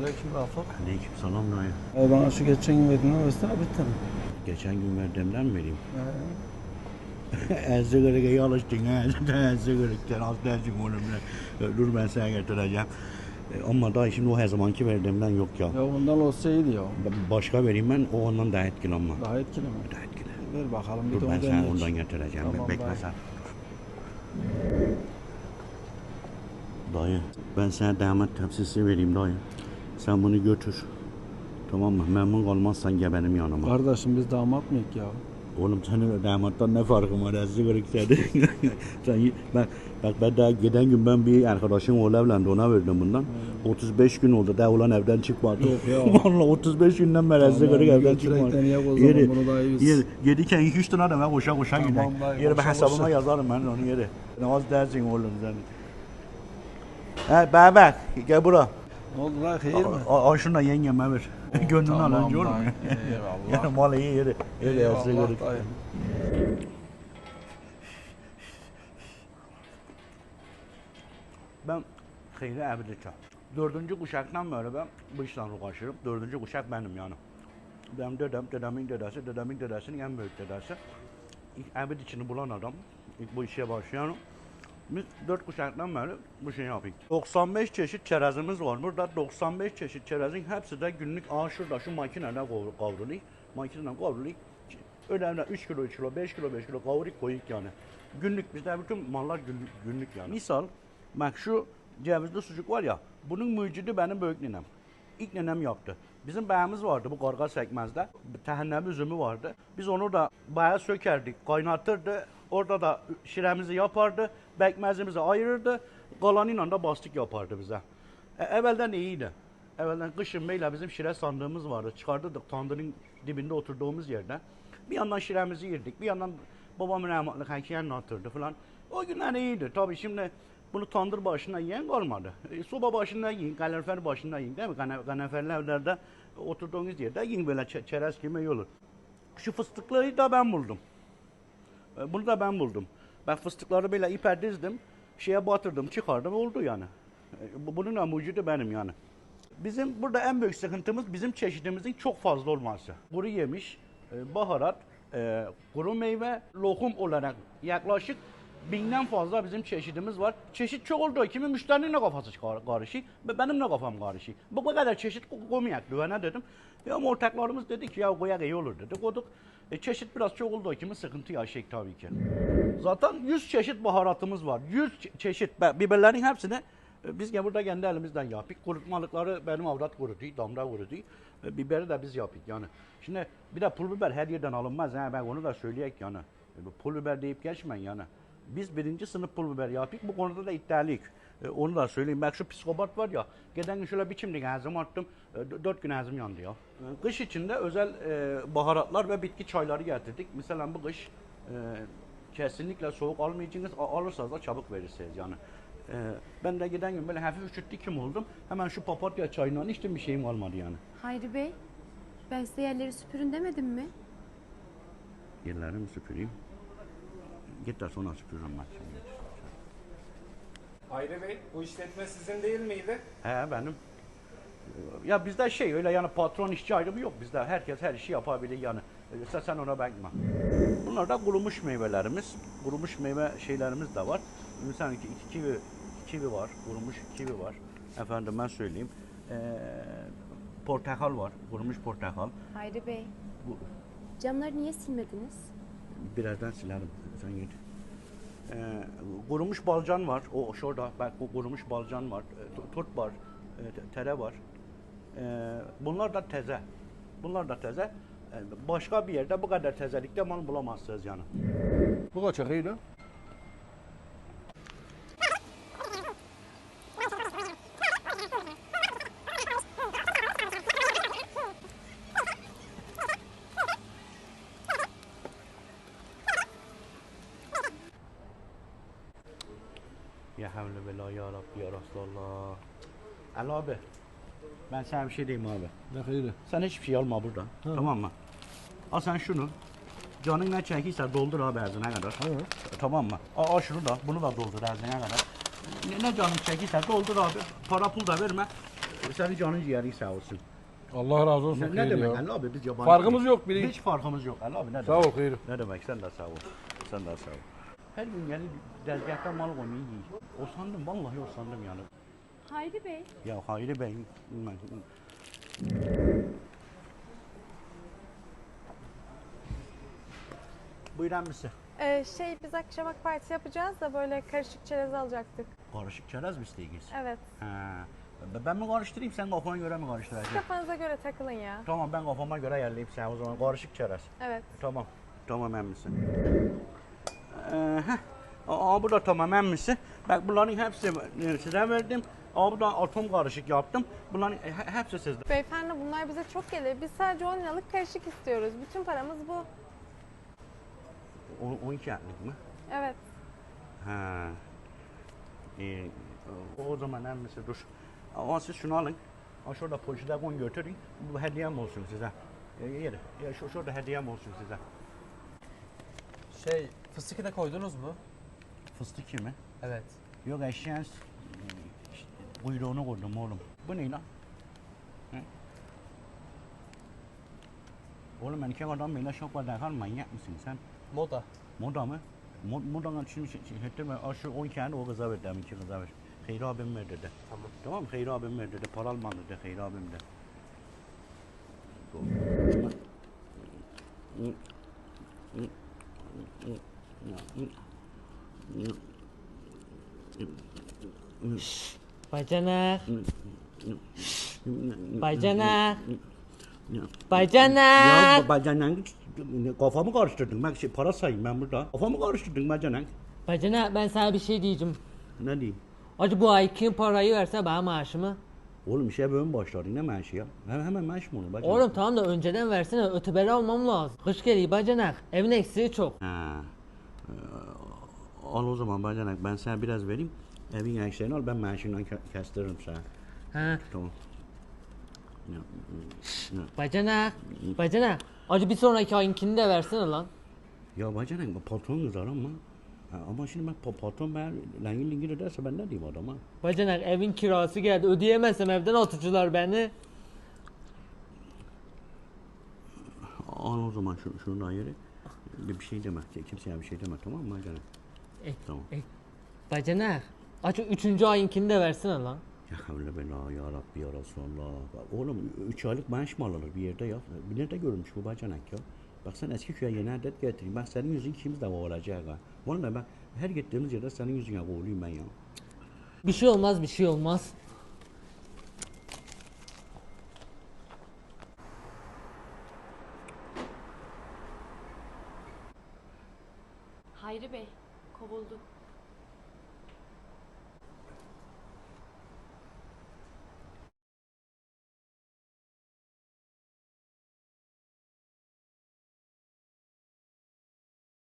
aleyküm Rafık. Aleyküm selam dayı. E bana şu geçen gün verdiğinden versene bitti mi? Geçen gün verdiğimden mi vereyim? He. Ezdi kırık alıştın ha. Kırıktan az dersin oğlum. Dur ben sana getireceğim. E, Ama dayı şimdi o her zamanki verdiğimden yok ya. Ya ondan olsa iyiydi ya. Başka vereyim ben o ondan daha etkili ama. Daha etkili mi? Daha etkili. Ver bakalım bir Dur de ben sana ondan getireceğim. Tamam, Bekle sen. Dayı ben sana damat tepsisi vereyim dayı. Sen bunu götür. Tamam mı? Memnun kalmazsan gel benim yanıma. Kardeşim biz damat mıyız ya? Oğlum senin damattan ne farkın var? Ezdi kırık seni. Sen, bak, bak ben daha geçen gün ben bir arkadaşım oğlu evlendi ona verdim bundan. 35 gün oldu daha ulan evden çıkmadı. Yok ya. Vallahi 35 günden beri ezdi kırık evden çıkmadı. Yeri, yeri, gelirken 2-3 tane adama koşa koşa Tamam gidelim. Yeri ben hesabıma koşa. yazarım ben onu yeri. Ne az dersin oğlum sen. He bak gel bura. Ne oldu lan hayır mı? Al şunu yengeme ver. Gönlünü Tamam al önce dayı, Eyvallah. Yani mal iyi yeri. Öyle kırık. dayı. Ben Xeyri Əbdiçə. Dördüncü kuşaktan beri ben bu işle uğraşırım. Dördüncü kuşak benim yani. Benim dedem, dedemin dedesi, dedemin dedesinin en büyük dedesi. İlk Əbid içini bulan adam. İlk bu işe başlayan. Biz dört kuşaktan beri bu şeyi yapıyoruz. 95 çeşit çerezimiz var. Burada 95 çeşit çerezin hepsi de günlük aa şurada şu makineyle kavruluyor. Makineyle kavruluyor. Önemli 3 kilo 3 kilo 5 kilo 5 kilo kavurup koyuyoruz yani. Günlük bizde bütün mallar günlük, günlük yani. Misal bak şu cevizli sucuk var ya bunun mucidi benim büyük ninem. İlk nenem yaptı. Bizim beyimiz vardı bu karga sekmezde. Tehennemi üzümü vardı. Biz onu da bayağı sökerdik, kaynatırdı. Orada da şiremizi yapardı. Bekmezimizi ayırırdı. Kalanıyla da bastık yapardı bize. E, evvelden iyiydi. Evvelden kışın beyle bizim şire sandığımız vardı. Çıkardık tandırın dibinde oturduğumuz yerde. Bir yandan şiremizi yerdik. Bir yandan babamın rahmetli kanki anlatırdı falan. O günler iyiydi. Tabii şimdi bunu tandır başına yiyen kalmadı. E, soba başında yiyin, kalorifer başında yiyin değil mi? Evlerde oturduğunuz yerde yiyin böyle çe- çerez iyi olur. Şu fıstıkları da ben buldum. E, Bunu da ben buldum. Ben fıstıkları böyle ipe dizdim. Şeye batırdım, çıkardım oldu yani. E, bu- Bunun da mucidi benim yani. Bizim burada en büyük sıkıntımız bizim çeşidimizin çok fazla olması. Kuru yemiş, e, baharat, e, kuru meyve, lokum olarak yaklaşık binden fazla bizim çeşidimiz var. Çeşit çok oldu. Kimi müşterinin de kafası kar- karışık, benim de kafam karışık. Bu kadar çeşit ko- koymayak düvene dedim. Ya ortaklarımız dedi ki ya koyak iyi olur dedi. Koyduk. E, çeşit biraz çok oldu. Kimi sıkıntı yaşayık tabii ki. Zaten 100 çeşit baharatımız var. 100 çe- çeşit. Be- Biberlerin hepsini e, biz gene burada kendi elimizden yapık. Kurutmalıkları benim avrat kurutuyor, damda kurutuyor. E, Biberi de biz yapık yani. Şimdi bir de pul biber her yerden alınmaz. Ha, ben onu da söyleyek yani. E, Pul biber deyip geçmeyin yani. Biz birinci sınıf pul biber yapık. Bu konuda da iddialıyız. E, onu da söyleyeyim. Bak şu psikopat var ya. Geçen gün şöyle biçimlik ağzımı attım. E, dört gün ağzım yandı ya. E, Kış içinde özel e, baharatlar ve bitki çayları getirdik. Mesela bu kış e, kesinlikle soğuk almayacaksınız. Alırsanız da çabuk verirsiniz yani. Ben de giden gün böyle hafif üşüttü kim oldum. Hemen şu papatya çayından içtim bir şeyim kalmadı yani. Hayri Bey, ben size yerleri süpürün demedim mi? Yerlerimi süpüreyim. Git de sonra süpürürüm ben şimdi. Hayri Bey, bu işletme sizin değil miydi? He benim. Ya bizde şey öyle yani patron işçi ayrımı yok bizde. Herkes her işi yapabilir yani. Ee, Sen, sen ona bakma. Bunlar da kurumuş meyvelerimiz. Kurumuş meyve şeylerimiz de var. Mesela iki, iki kivi, kivi var. Kurumuş kivi var. Efendim ben söyleyeyim. Ee, portakal var. Kurumuş portakal. Hayri Bey, Bu, camları niye silmediniz? Birazdan silerim. Sen git. Ee, kurumuş balcan var. O şurada. Bak bu kurumuş balcan var. E, tu- Turp var. e, te- tere var. Ee, bunlar da teze. Bunlar da teze. Ee, başka bir yerde bu kadar tezelikte mal bulamazsınız yani. Bu kaç akıydı? Ya havle ve la ya Rabbi ya Resulallah. Ali abi. Ben sana bir şey diyeyim abi. Ne hayırı? Sen hiçbir şey alma burada. Tamam mı? Al sen şunu. Canın ne çekiyse doldur abi erzine kadar. Evet. Tamam mı? Al, al şunu da, bunu da doldur erzine kadar. Ne, ne canın çekiyse doldur abi. Para pul da verme. Senin canın ciğerin sağ olsun. Allah razı olsun. Ne, ne demek ya. Ali abi biz yabancı Farkımız yok biri. Hiç farkımız yok Ali abi ne Sağ demek? ol Hayri. Ne demek sen de sağ ol. Sen de sağ ol. Her gün gelip dergahtan mal koymayı yiyin. O sandım vallahi o sandım yani. Hayri Bey. Ya Hayri Bey. bilmem. Buyurun mısın? Ee, şey biz akşamak parti yapacağız da böyle karışık çerez alacaktık. Karışık çerez mi isteyiz? Evet. Ha. Ben- Ben mi karıştırayım sen kafana göre mi karıştıracaksın? Kafanıza göre takılın ya. Tamam ben kafama göre ayarlayayım sen o zaman karışık çerez. Evet. Tamam. Tamam emmisin. Ee, heh. Aa, bu da tamam emmisi. Bak bunların hepsi size verdim. Aa, bu da atom karışık yaptım. Bunların he- hepsi sizde. Beyefendi bunlar bize çok gelir. Biz sadece 10 liralık karışık istiyoruz. Bütün paramız bu. O, 12 etlik mi? Evet. Ha. Ee, o zaman emmisi dur. Ama siz şunu alın. Aa, şurada poşete koyun götürün. Bu hediyem olsun size. E, yeri. Ya, şurada hediyem olsun size. Şey, fıstıkı da koydunuz mu? Fıstık kimi? Evet. Yok eşeğin işte, kuyruğunu koydum oğlum. Bu ne lan? Hı? Oğlum erkek adam böyle şapka takar manyak mısın sen? Moda. Moda mı? Mod, modanın şimdi ettirme. Al şu 10 tane o kıza ver deminki kıza ver. Hayri abim ver dedi. Tamam. Tamam mı? Hayri abim ver dedi. Para alma dedi. Hayri abim de. Bacanak, bacanak, Ya bacanak. bacanak kafamı karıştırdın. Ben şey, para sayayım ben burada. Kafamı karıştırdın bacanak. Bacanak ben sana bir şey diyeceğim. Ne diyeyim? Acı bu ay kim parayı verse bana maaşımı. Oğlum işe böyle mi başladın? Ne maaşı ya? Hemen, hemen maaş mı olur bacanak? Oğlum tamam da önceden versene öteberi almam lazım. Kış geliyor bacanak. Evin eksiği çok. Ha. Ee, al o zaman bacanak ben sana biraz vereyim. Evin eksiğini al ben maaşından ke- kestiririm sana. Ha, Tamam. Bacanak, bacanak. Acı bir sonraki ayınkini de versene lan. Ya bacanak patron kızar ama. Ha, ama şimdi pa- patron ben langir lingir ederse ben ne diyeyim adama? Bacanak evin kirası geldi. Ödeyemezsem evden atıcılar beni. Al o zaman şu, şunu da ayırı. Bir, bir şey deme. Kimseye bir şey deme tamam mı bacanak? E, Tamam. e, bacanak. Acı üçüncü ayınkini de versene lan. Ya havle bela ya Rabbi ya Resulallah. Bak Oğlum 3 aylık maaş mı alınır bir yerde ya? Bir nerede görmüş bu bacanak ya? Bak sen eski köye yeni adet getireyim. Bak senin yüzün ikimiz de olacak ha. Vallahi ben her gittiğimiz yerde senin yüzüne kovuluyum ben ya. Bir şey olmaz bir şey olmaz. Hayri Bey. Kovuldu.